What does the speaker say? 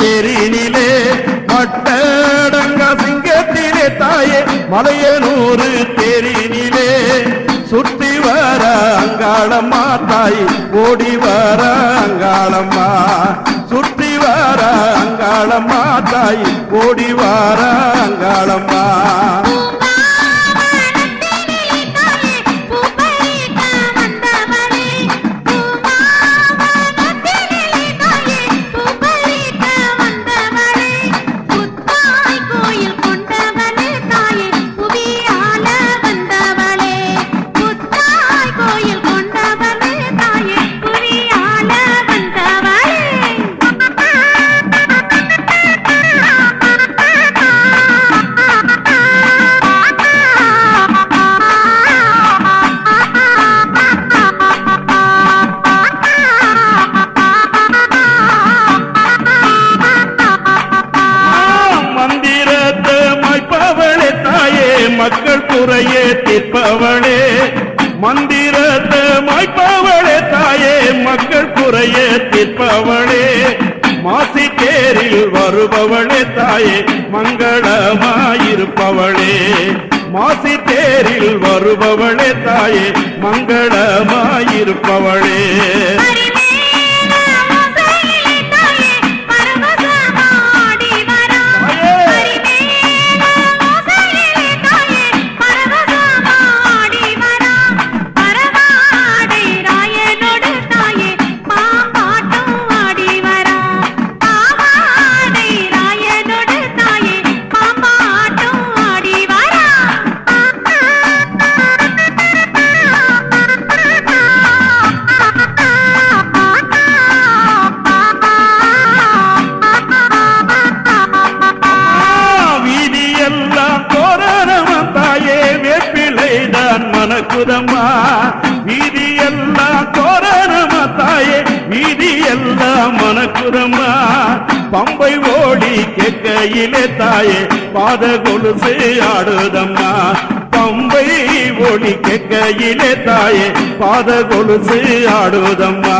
தெருநிலே மட்டடங்க சிங்கத்திலே தாயே மலையனூர் தெருநிலே சுற்றி வர அங்காளம்மா தாய் ஓடி வர அங்காளம்மா. சுற்றி வர அங்காளம்மா தாய் ஓடி வர அங்காளம்மா. முறையே தீர்ப்பவளே மந்திரத்தை மாய்ப்பவளே தாயே மக்கள் குறையே தீர்ப்பவளே. மாசி தேரில் வருபவளே தாயே மங்களமாயிருப்பவளே. மாசி தேரில் வருபவளே தாயே மங்களமாயிருப்பவளே. தான் மணக்குதம்மா வீதி எல்லாம் தோரணமா தாயே வீதி எல்லாம் மணக்குதம்மா பம்பை ஓடி கேட்கையிலே தாயே பாத கொலுசு ஆடுதம்மா. பம்பை ஓடி கேட்கையிலே தாயே பாத கொலுசு ஆடுதம்மா.